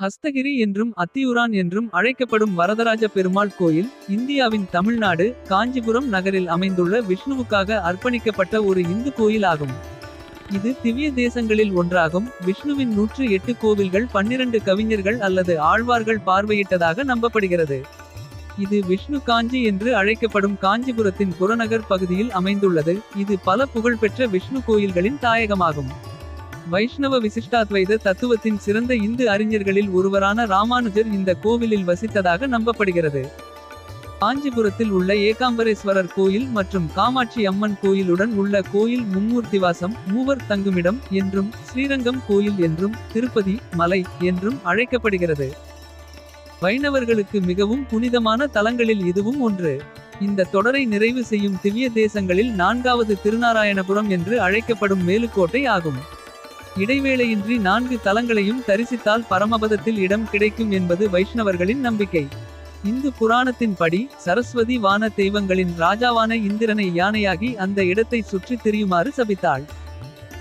ஹஸ்தகிரி என்றும் அத்தியூரான் என்றும் அழைக்கப்படும் வரதராஜ பெருமாள் கோயில் இந்தியாவின் தமிழ்நாடு காஞ்சிபுரம் நகரில் அமைந்துள்ள விஷ்ணுவுக்காக அர்ப்பணிக்கப்பட்ட ஒரு இந்து கோயில் ஆகும் இது திவ்ய தேசங்களில் ஒன்றாகும். விஷ்ணுவின் நூற்று எட்டு கோவில்கள் பன்னிரண்டு கவிஞர்கள் அல்லது ஆழ்வார்கள் பார்வையிட்டதாக நம்பப்படுகிறது. இது விஷ்ணு காஞ்சி என்று அழைக்கப்படும் காஞ்சிபுரத்தின் புறநகர் பகுதியில் அமைந்துள்ளது. இது பல புகழ்பெற்ற விஷ்ணு கோயில்களின் தாயகமாகும். வைஷ்ணவ விசிஷ்டாத்வைத தத்துவத்தின் சிறந்த இந்து அறிஞர்களில் ஒருவரான ராமானுஜர் இந்த கோவிலில் வசித்ததாக நம்பப்படுகிறது. காஞ்சிபுரத்தில் உள்ள ஏகாம்பரேஸ்வரர் கோயில் மற்றும் காமாட்சி அம்மன் கோயிலுடன் உள்ள கோயில் மும்மூர்த்திவாசம் மூவர் தங்குமிடம் என்றும் ஸ்ரீரங்கம் கோயில் என்றும் திருப்பதி மலை என்றும் அழைக்கப்படுகிறது. வைணவர்களுக்கு மிகவும் புனிதமான தலங்களில் இதுவும் ஒன்று. இந்த தொடரை நிறைவு செய்யும் திவ்ய தேசங்களில் நான்காவது திருநாராயணபுரம் என்று அழைக்கப்படும் மேலுக்கோட்டை ஆகும். இடைவேளையின்றி நான்கு தலங்களையும் தரிசித்தால் பரமபதத்தில் இடம் கிடைக்கும் என்பது வைஷ்ணவர்களின் நம்பிக்கை. இந்து புராணத்தின்படி சரஸ்வதி வான தெய்வங்களின் ராஜாவான இந்திரனை யானையாகி அந்த இடத்தை சுற்றி திரியுமாறு சபித்தாள்.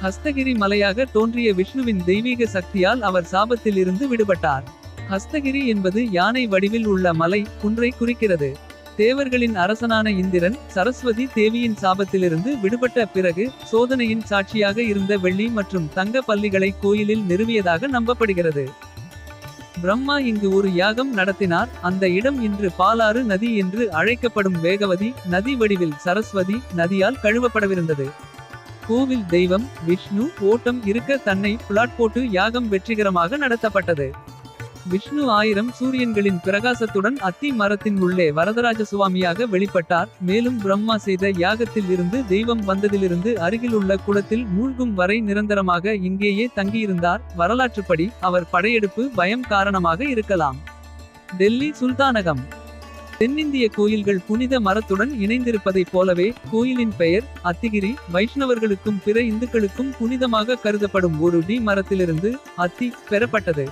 ஹஸ்தகிரி மலையாக தோன்றிய விஷ்ணுவின் தெய்வீக சக்தியால் அவர் சாபத்தில் இருந்து விடுபட்டார். ஹஸ்தகிரி என்பது யானை வடிவில் உள்ள மலை குன்றை குறிக்கிறது. தேவர்களின் அரசனான இந்திரன் சரஸ்வதி தேவியின் சாபத்திலிருந்து விடுபட்ட பிறகு சோதனையின் சாட்சியாக இருந்த வெள்ளி மற்றும் தங்க பள்ளிகளை கோயிலில் நிறுவியதாக நம்பப்படுகிறது. பிரம்மா இங்கு ஒரு யாகம் நடத்தினார். அந்த இடம் இன்று பாலாறு நதி என்று அழைக்கப்படும் வேகவதி நதி வடிவில் சரஸ்வதி நதியால் கழுவப்படவிருந்தது. கோவில் தெய்வம் விஷ்ணு ஓட்டம் இருக்க தன்னை புலாட் போட்டு யாகம் வெற்றிகரமாக நடத்தப்பட்டது. விஷ்ணு ஆயிரம் சூரியன்களின் பிரகாசத்துடன் அத்தி மரத்தின் உள்ளே வரதராஜ சுவாமியாக வெளிப்பட்டார். மேலும் பிரம்மா செய்த யாகத்தில் இருந்து தெய்வம் வந்ததிலிருந்து அருகிலுள்ள குளத்தில் மூழ்கும் வரை நிரந்தரமாக இங்கேயே தங்கியிருந்தார். வரலாற்றுப்படி அவர் படையெடுப்பு பயம் காரணமாக இருக்கலாம். டெல்லி சுல்தானகம். தென்னிந்திய கோயில்கள் புனித மரத்துடன் இணைந்திருப்பதைப் போலவே கோயிலின் பெயர் அத்திகிரி. வைஷ்ணவர்களுக்கும் பிற இந்துக்களுக்கும் புனிதமாக கருதப்படும் ஒரு டி மரத்திலிருந்து அத்தி பெறப்பட்டது.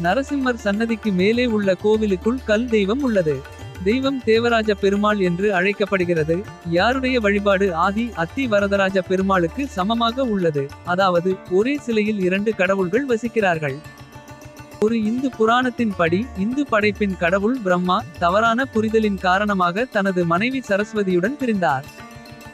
நரசிம்மர் சன்னதிக்கு மேலே உள்ள கோவிலுக்குள் கல் தெய்வம் உள்ளது. தெய்வம் தேவராஜ பெருமாள் என்று அழைக்கப்படுகிறது. யாருடைய வழிபாடு ஆதி அத்தி வரதராஜ பெருமாளுக்கு சமமாக உள்ளது. அதாவது ஒரே சிலையில் இரண்டு கடவுள்கள் வசிக்கிறார்கள். ஒரு இந்து புராணத்தின் படி இந்து படைப்பின் கடவுள் பிரம்மா தவறான புரிதலின் காரணமாக தனது மனைவி சரஸ்வதியுடன் பிரிந்தார்.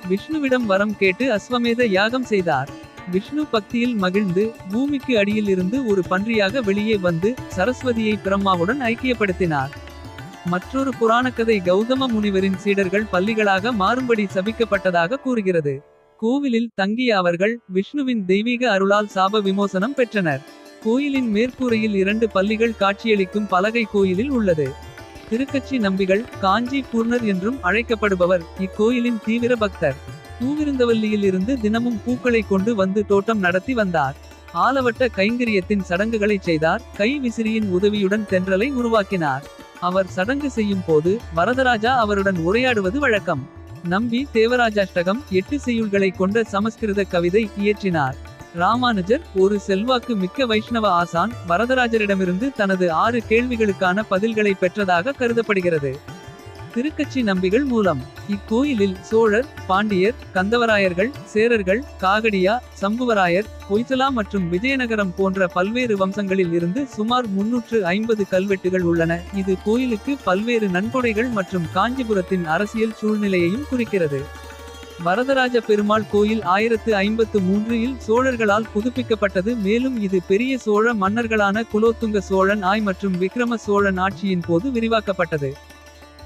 விஷ்ணுவிடம் வரம் கேட்டு அஸ்வமேத யாகம் செய்தார். விஷ்ணு பக்தியில் மகிழ்ந்து பூமிக்கு அடியில் இருந்து ஒரு பன்றியாக வெளியே வந்து சரஸ்வதியை பிரம்மாவுடன் ஐக்கியப்படுத்தினார். மற்றொரு புராணக்கதை கௌதம முனிவரின் சீடர்கள் பள்ளிகளாக மாறும்படி சபிக்கப்பட்டதாக கூறுகிறது. கோவிலில் தங்கிய அவர்கள் விஷ்ணுவின் தெய்வீக அருளால் சாப விமோசனம் பெற்றனர். கோயிலின் மேற்கூரையில் இரண்டு பள்ளிகள் காட்சியளிக்கும் பலகை கோயிலில் உள்ளது. திருக்கட்சி நம்பிகள் காஞ்சி பூர்ணர் என்றும் அழைக்கப்படுபவர் இக்கோயிலின் தீவிர பக்தர். பூவிருந்தவல்லியில் இருந்து தினமும் பூக்களை கொண்டு வந்து தோட்டம் நடத்தி வந்தார். ஆலவட்ட கைங்கரியத்தின் சடங்குகளை செய்தார். கை விசிறியின் உதவியுடன் தென்றலை உருவாக்கினார். அவர் சடங்கு செய்யும் போது வரதராஜா அவருடன் உரையாடுவது வழக்கம். நம்பி தேவராஜாஷ்டகம் எட்டு செய்யுள்களை கொண்ட சமஸ்கிருத கவிதை இயற்றினார். ராமானுஜர் ஒரு செல்வாக்கு மிக்க வைஷ்ணவ ஆசான். வரதராஜரிடமிருந்து தனது ஆறு கேள்விகளுக்கான பதில்களை பெற்றதாக கருதப்படுகிறது. திருக்கச்சி நம்பிகள் மூலம் இக்கோயிலில் சோழர் பாண்டியர் கந்தவராயர்கள் சேரர்கள் காகடியா சம்புவராயர் பொய்சலா மற்றும் விஜயநகரம் போன்ற பல்வேறு வம்சங்களில் இருந்து சுமார் முன்னூற்று ஐம்பது கல்வெட்டுகள் உள்ளன. இது கோயிலுக்கு பல்வேறு நன்கொடைகள் மற்றும் காஞ்சிபுரத்தின் அரசியல் சூழ்நிலையையும் குறிக்கிறது. வரதராஜ பெருமாள் கோயில் ஆயிரத்து ஐம்பத்து மூன்றில் சோழர்களால் புதுப்பிக்கப்பட்டது. மேலும் இது பெரிய சோழ மன்னர்களான குலோத்துங்க சோழன் ஆய் மற்றும் விக்ரம சோழன் ஆட்சியின் போது விரிவாக்கப்பட்டது.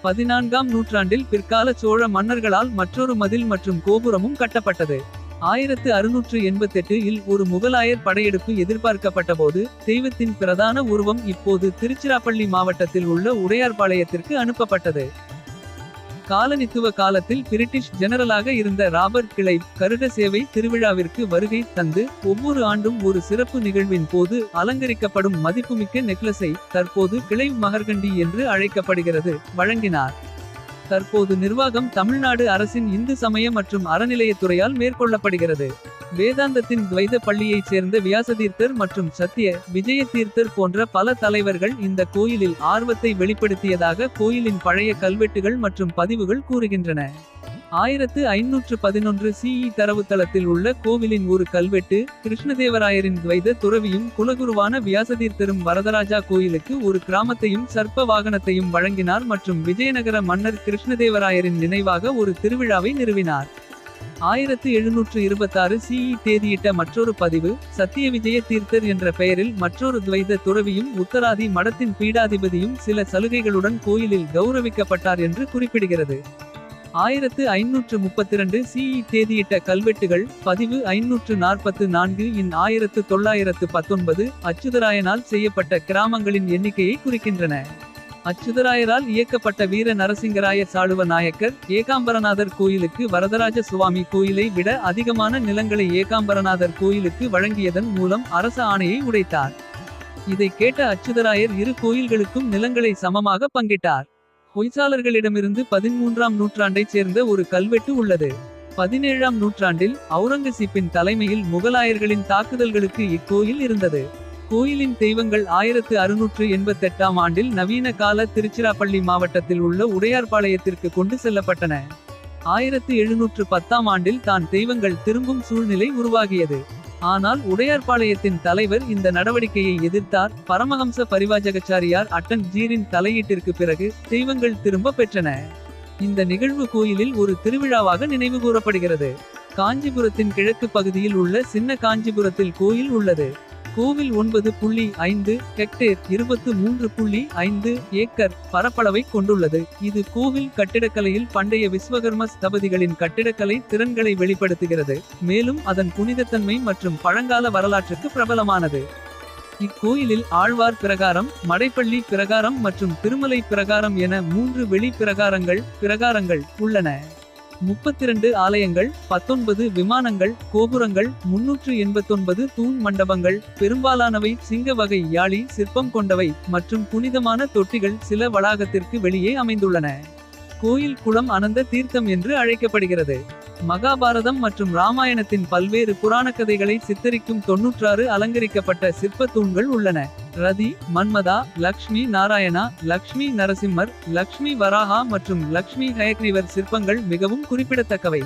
பதினான்காம் நூற்றாண்டில் பிற்கால சோழ மன்னர்களால் மற்றொரு மதில் மற்றும் கோபுரமும் கட்டப்பட்டது. ஆயிரத்து அறுநூற்று எண்பத்தெட்டு இல் ஒரு முகலாயர் படையெடுப்பு எதிர்பார்க்கப்பட்டபோது தெய்வத்தின் பிரதான உருவம் இப்போது திருச்சிராப்பள்ளி மாவட்டத்தில் உள்ள உடையார்பாளையத்திற்கு அனுப்பப்பட்டது. காலனித்துவ காலத்தில் பிரிட்டிஷ் ஜெனரலாக இருந்த ராபர்ட் கிளை கருட சேவை திருவிழாவிற்கு வருகை தந்து ஒவ்வொரு ஆண்டும் ஒரு சிறப்பு நிகழ்வின் போது அலங்கரிக்கப்படும் மதிப்புமிக்க நெக்லஸை தற்போது கிளை மகர்கண்டி என்று அழைக்கப்படுகிறது வழங்கினார். தற்போது நிர்வாகம் தமிழ்நாடு அரசின் இந்து சமய மற்றும் அறநிலையத்துறையால் மேற்கொள்ளப்படுகிறது. வேதாந்தத்தின் துவைத பள்ளியைச் சேர்ந்த வியாசதீர்த்தர் மற்றும் சத்திய விஜய தீர்த்தர் போன்ற பல தலைவர்கள் இந்த கோயிலில் ஆர்வத்தை வெளிப்படுத்தியதாக கோயிலின் பழைய கல்வெட்டுகள் மற்றும் பதிவுகள் கூறுகின்றன. ஆயிரத்து ஐநூற்று பதினொன்று சிஇ தரவுத்தளத்தில் உள்ள கோவிலின் ஒரு கல்வெட்டு கிருஷ்ணதேவராயரின் துவைத துறவியும் குலகுருவான வியாசதீர்த்தரும் வரதராஜா கோயிலுக்கு ஒரு கிராமத்தையும் சர்ப்ப வாகனத்தையும் வழங்கினார் மற்றும் விஜயநகர மன்னர் கிருஷ்ணதேவராயரின் நினைவாக ஒரு திருவிழாவை நிறுவினார். ஆயிரத்து எழுநூற்று இருபத்தாறு சிஇ தேதியிட்ட மற்றொரு பதிவு சத்திய விஜய தீர்த்தர் என்ற பெயரில் மற்றொரு துவைத துறவியும் உத்தராதி மடத்தின் பீடாதிபதியும் சில சலுகைகளுடன் கோயிலில் கௌரவிக்கப்பட்டார் என்று குறிப்பிடுகிறது. ஆயிரத்து ஐநூற்று முப்பத்திரண்டு சிஇ தேதியிட்ட கல்வெட்டுகள் பதிவு ஐநூற்று நாற்பத்து நான்கு இன் ஆயிரத்து தொள்ளாயிரத்து பத்தொன்பது அச்சுதராயனால் செய்யப்பட்ட கிராமங்களின் எண்ணிக்கையை குறிக்கின்றன. அச்சுதராயரால் இயக்கப்பட்ட வீர நரசிங்கராய சாளுவ நாயக்கர் ஏகாம்பரநாதர் கோயிலுக்கு வரதராஜ சுவாமி கோயிலை விட அதிகமான நிலங்களை ஏகாம்பரநாதர் கோயிலுக்கு வழங்கியதன் மூலம் அரச ஆணையை உடைத்தார். இதை கேட்ட அச்சுதராயர் இரு கோயில்களுக்கும் நிலங்களை சமமாக பங்கிட்டார். பொய்ச்சாளர்களிடமிருந்து பதிமூன்றாம் நூற்றாண்டைச் சேர்ந்த ஒரு கல்வெட்டு உள்ளது. பதினேழாம் நூற்றாண்டில் அவுரங்கசீப்பின் தலைமையில் முகலாயர்களின் தாக்குதல்களுக்கு இக்கோயில் இருந்தது. கோயிலின் தெய்வங்கள் ஆயிரத்து அறுநூற்று எண்பத்தெட்டாம் ஆண்டில் நவீன கால திருச்சிராப்பள்ளி மாவட்டத்தில் உள்ள உடையார்பாளையத்திற்கு கொண்டு செல்லப்பட்டன. ஆயிரத்து எழுநூற்று பத்தாம் ஆண்டில் தான் தெய்வங்கள் திரும்பும் சூழ்நிலை உருவாகியது. ஆனால் உடையார்பாளையத்தின் தலைவர் இந்த நடவடிக்கையை எதிர்த்தார். பரமஹம்ச பரிவாஜகச்சாரியார் அட்டன் ஜீரின் தலையீட்டிற்கு பிறகு தெய்வங்கள் திரும்ப பெற்றன. இந்த நிகழ்வு கோயிலில் ஒரு திருவிழாவாக நினைவு கூறப்படுகிறது. காஞ்சிபுரத்தின் கிழக்கு பகுதியில் உள்ள சின்ன காஞ்சிபுரத்தில் கோயில் உள்ளது. கோவில் ஒன்பது புள்ளி ஐந்து ஹெக்டேர் இருபத்து மூன்று புள்ளி ஐந்து ஏக்கர் பரப்பளவை கொண்டுள்ளது. இது கோவில் கட்டிடக்கலையில் பண்டைய விஸ்வகர்ம ஸ்தபதிகளின் கட்டிடக்கலை திறன்களை வெளிப்படுத்துகிறது. மேலும் அதன் புனிதத்தன்மை மற்றும் பழங்கால வரலாற்றுக்கு பிரபலமானது. இக்கோயிலில் ஆழ்வார் பிரகாரம் மடைப்பள்ளி பிரகாரம் மற்றும் திருமலை பிரகாரம் என மூன்று வெளி பிரகாரங்கள் பிரகாரங்கள் உள்ளன. முப்பத்திரண்டு ஆலயங்கள் பத்தொன்பது விமானங்கள் கோபுரங்கள் முன்னூற்று எண்பத்தொன்பது தூண் மண்டபங்கள் பெரும்பாலானவை சிங்க வகை யாழி சிற்பம் கொண்டவை மற்றும் புனிதமான தொட்டிகள் சில வளாகத்திற்கு வெளியே அமைந்துள்ளன. கோயில் குளம் அனந்த தீர்த்தம் என்று அழைக்கப்படுகிறது. மகாபாரதம் மற்றும் ராமாயணத்தின் பல்வேறு புராணக்கதைகளை சித்தரிக்கும் தொன்னூற்றாறு அலங்கரிக்கப்பட்ட சிற்ப தூண்கள் உள்ளன. ரதி மன்மதா லக்ஷ்மி நாராயணா லக்ஷ்மி நரசிம்மர் லக்ஷ்மி வராஹா மற்றும் லக்ஷ்மி ஹயக்ரீவர் சிற்பங்கள் மிகவும் குறிப்பிடத்தக்கவை.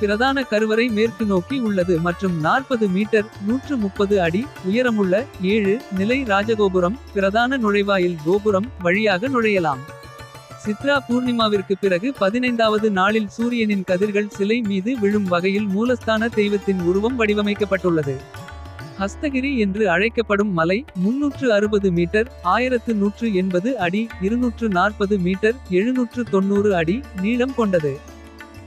பிரதான கருவறை மேற்கு நோக்கி உள்ளது மற்றும் நாற்பது மீட்டர் நூற்று முப்பது அடி உயரமுள்ள ஏழு நிலை ராஜகோபுரம் பிரதான நுழைவாயில் கோபுரம் வழியாக நுழையலாம். சித்ரா பூர்ணிமாவிற்கு பிறகு பதினைந்தாவது நாளில் சூரியனின் கதிர்கள் சிலை மீது விழும் வகையில் மூலஸ்தான தெய்வத்தின் உருவம் வடிவமைக்கப்பட்டுள்ளது. ஹஸ்தகிரி என்று அழைக்கப்படும் மலை முன்னூற்று அறுபது மீட்டர் ஆயிரத்து நூற்று எண்பது அடி இருநூற்று நாற்பது மீட்டர் எழுநூற்று தொண்ணூறு அடி நீளம் கொண்டது.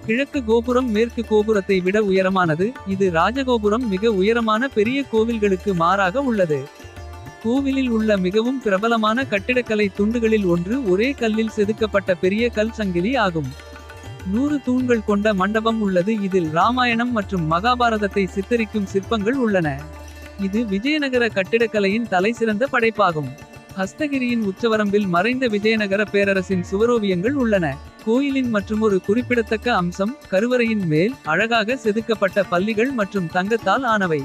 கிழக்கு கோபுரம் மேற்கு கோபுரத்தை விட உயரமானது. இது ராஜகோபுரம் மிக உயரமான பெரிய கோவில்களுக்கு மாறாக உள்ளது. கோவிலில் உள்ள மிகவும் பிரபலமான கட்டிடக்கலை துண்டுகளில் ஒன்று ஒரே கல்லில் செதுக்கப்பட்ட பெரிய கல் சங்கிலி ஆகும். நூறு தூண்கள் கொண்ட மண்டபம் உள்ளது. இதில் ராமாயணம் மற்றும் மகாபாரதத்தை சித்தரிக்கும் சிற்பங்கள் உள்ளன. இது விஜயநகர கட்டிடக்கலையின் தலைசிறந்த படைப்பாகும். ஹஸ்தகிரியின் உச்சவரம்பில் மறைந்த விஜயநகர பேரரசின் சுவரோவியங்கள் உள்ளன. கோயிலின் மற்றுமொரு குறிப்பிடத்தக்க அம்சம் கருவறையின் மேல் அழகாக செதுக்கப்பட்ட பள்ளிகள் மற்றும் தங்கத்தால் ஆனவை.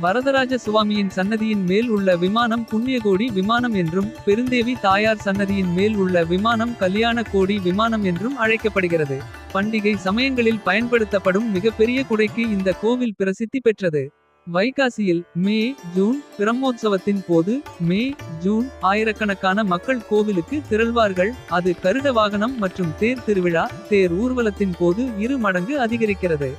வரதராஜ சுவாமியின் சன்னதியின் மேல் உள்ள விமானம் புண்ணியகோடி விமானம் என்றும் பெருந்தேவி தாயார் சன்னதியின் மேல் உள்ள விமானம் கல்யாண கோடி விமானம் என்றும் அழைக்கப்படுகிறது. பண்டிகை சமயங்களில் பயன்படுத்தப்படும் மிகப்பெரிய குடைக்கு இந்த கோவில் பிரசித்தி பெற்றது. வைகாசியில் மே ஜூன் பிரம்மோற்சவத்தின் போது மே ஜூன் ஆயிரக்கணக்கான மக்கள் கோவிலுக்கு திரள்வார்கள். அது கருட வாகனம் மற்றும் தேர் திருவிழா தேர் ஊர்வலத்தின் போது இரு மடங்கு அதிகரிக்கிறது.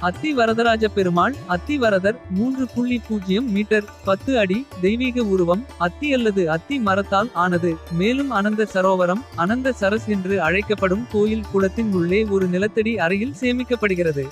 அத்தி வரதராஜ பெருமாள் அத்தி வரதர் மூன்று புள்ளி பூஜ்ஜியம் மீட்டர் பத்து அடி தெய்வீக உருவம் அத்தி அல்லது அத்தி மரத்தால் ஆனது. மேலும் அனந்த சரோவரம் அனந்த சரஸ் என்று அழைக்கப்படும் கோயில் குளத்தின் உள்ளே ஒரு நிலத்தடி அறையில் சேமிக்கப்படுகிறது.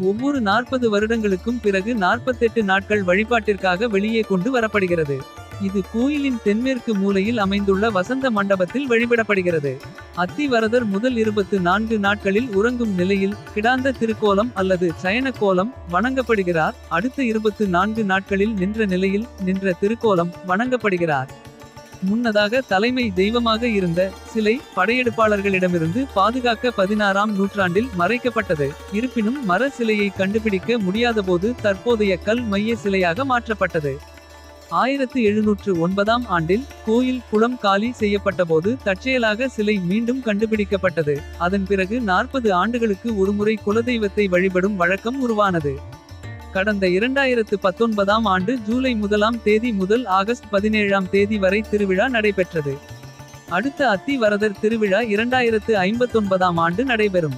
ஒவ்வொரு நாற்பது வருடங்களுக்கும் பிறகு நாற்பத்தெட்டு நாட்கள் வழிபாட்டிற்காக வெளியே கொண்டு வரப்படுகிறது. இது கோயிலின் தென்மேற்கு மூலையில் அமைந்துள்ள வசந்த மண்டபத்தில் வழிபடப்படுகிறது. அத்திவரதர் முதல் இருபத்து நான்கு நாட்களில் உறங்கும் நிலையில் கிடாந்த திருக்கோலம் அல்லது சயன கோலம் வணங்கப்படுகிறார். அடுத்த இருபத்து நான்கு நாட்களில் நின்ற நிலையில் நின்ற திருக்கோலம் வணங்கப்படுகிறார். முன்னதாக தலைமை தெய்வமாக இருந்த சிலை படையெடுப்பாளர்களிடமிருந்து பாதுகாக்க பதினாறாம் நூற்றாண்டில் மறைக்கப்பட்டது. இருப்பினும் மர சிலையை கண்டுபிடிக்க முடியாதபோது தற்போதைய கல் மைய சிலையாக மாற்றப்பட்டது. ஆயிரத்து எழுநூற்று ஒன்பதாம் ஆண்டில் கோயில் குளம் காலி செய்யப்பட்டபோது தற்செயலாக சிலை மீண்டும் கண்டுபிடிக்கப்பட்டது. அதன் பிறகு நாற்பது ஆண்டுகளுக்கு ஒருமுறை குலதெய்வத்தை வழிபடும் வழக்கம் உருவானது. கடந்த இரண்டாயிரத்து பத்தொன்பதாம் ஆண்டு ஜூலை முதலாம் தேதி முதல் ஆகஸ்ட் பதினேழாம் தேதி வரை திருவிழா நடைபெற்றது. அடுத்த அத்தி வரதர் திருவிழா இரண்டாயிரத்து ஐம்பத்தொன்பதாம் ஆண்டு நடைபெறும்.